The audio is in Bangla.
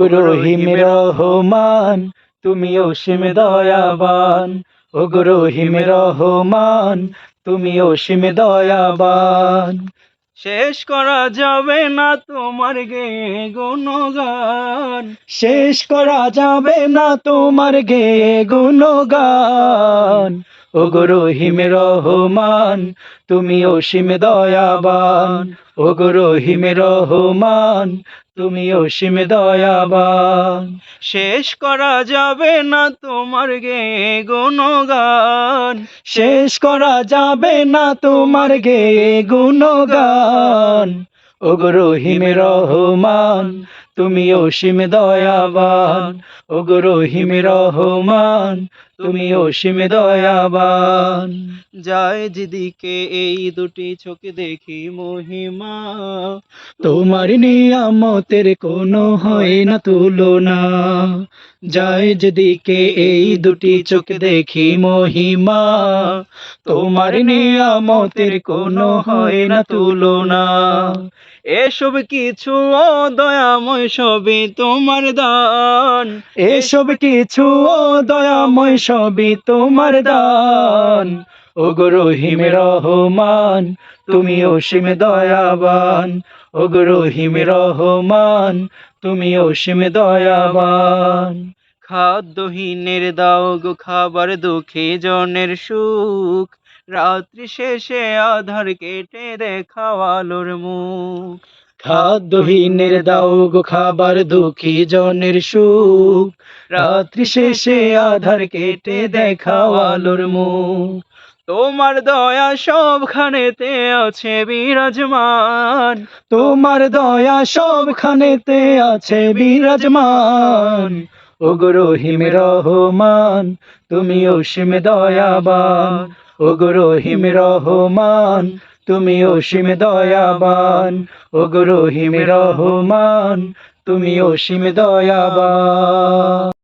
রহিম রহমান তুমি অসীম দয়াবান। ও রহিম রহমান তুমি অসীম দয়াবান। শেষ করা যাবে না তোমার গে গুণগান। শেষ করা যাবে না তোমার গে গুণগান। ও গো রহিম রহমান, তুমি অসীম দয়াবান। ও গো রহিম রহমান, তুমি অসীম দয়াবান। শেষ করা যাবে না তোমার গে গুণগান। শেষ করা যাবে না তোমার গে গুণগান। ও গো রহিম রহমান তুমি অসীম দয়াবান ও গো রহিম রহমান তুমি অসীম দয়াবান। যায় যেদিকে এই দুটি চোখ দেখি মহিমা তোমার নিয়ামতের কোনো হয় না তুলনা। যায় যেদিকে এই দুটি চোখ দেখি মহিমা তোমার নিয়ামতের কোনো হয় না তুলনা। এসব কিছু ও দয়াময় সবই তোমার দান। এসব কিছু দয়াময় সবই তোমার দান। ও গো রহিম রহমান তুমি অসীম দয়াবান। ও গো রহিম রহমান তুমি অসীম দয়াবান। খাদ্যহীনের দাও গো খাবার দুঃখী জনের সুখ। রাত্রি শেষে আধার কেটে দেখাও আলোর মুখ। খাদ্যহীনের দাও গো খাবার দুঃখী জনের সুখ। রাত্রি শেষে আধার কেটে দেখাও আলোর মুখ। তোমার দয়া সবখানেতে আছে বিরাজমান। তোমার দয়া সবখানেতে আছে বিরাজমান। ও গো রহিম রহমান, তুমি অসীম দয়াবান। ও গো রহিম রহমান তুমি অসীম দয়াবান। ও রহিম রহমান তুমি অসীম দয়াবান।